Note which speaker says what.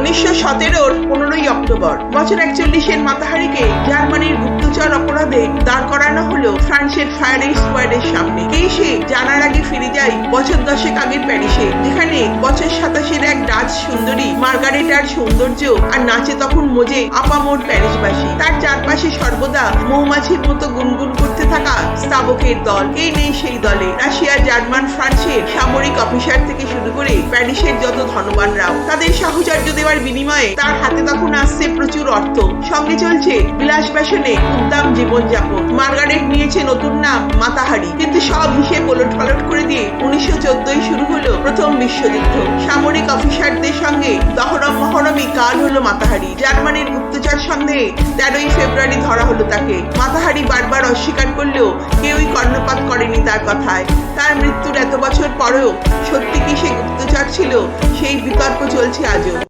Speaker 1: উনিশশো সতেরোর পনেরোই অক্টোবর, বছর একচল্লিশের মাতাহারিকে জার্মানির গুপ্তচর অপরাধে দাঁড় করানো হলো ফ্রান্সের ফায়ারিং স্কোয়াডের সামনে। কে সে জানার আগে ফিরে যাই বছর দশেক আগের প্যারিসে। যেখানে বছর সাতাশের এক ডাচ সুন্দরী মার্গারেটার সৌন্দর্য আর নাচে তখন মজে আপামোর প্যারিসবাসী। তার চারপাশে সর্বদা মৌমাছির মতো গুনগুন থাকা স্তাবকের দল কে নেই সেই দলে? রাশিয়া জার্মান, ফ্রান্সের সামরিক অফিসার থেকে শুরু করে প্যারিসের যত ধনবানরাও, তাদের সাহচর্য দেওয়ার বিনিময়ে তার হাতে তখন আসছে প্রচুর অর্থ। সঙ্গে চলছে বিলাস ব্যাসনে উদ্দাম জীবনযাপন। মার্গারেট নিয়েছে নতুন নাম, মাতাহারি। কিন্তু সব হিসেবে ওলট পালট করে দিয়ে উনিশশো শুরু হলো প্রথম বিশ্বযুদ্ধ। সামরিক অফিসারদের সঙ্গে দহরম মহরমই কাল হলো মাতাহারি। জার্মানির গুপ্তচার সন্দেহে তেরোই ফেব্রুয়ারি ধরা হলো তাকে। মাতাহারি বারবার অস্বীকার করলেও কেউই কর্ণপাত করেনি তার কথায়। তার মৃত্যুর এত বছর পরেও সত্যি কি সে গুপ্তচার ছিল? সেই বিতর্ক চলছে আজও।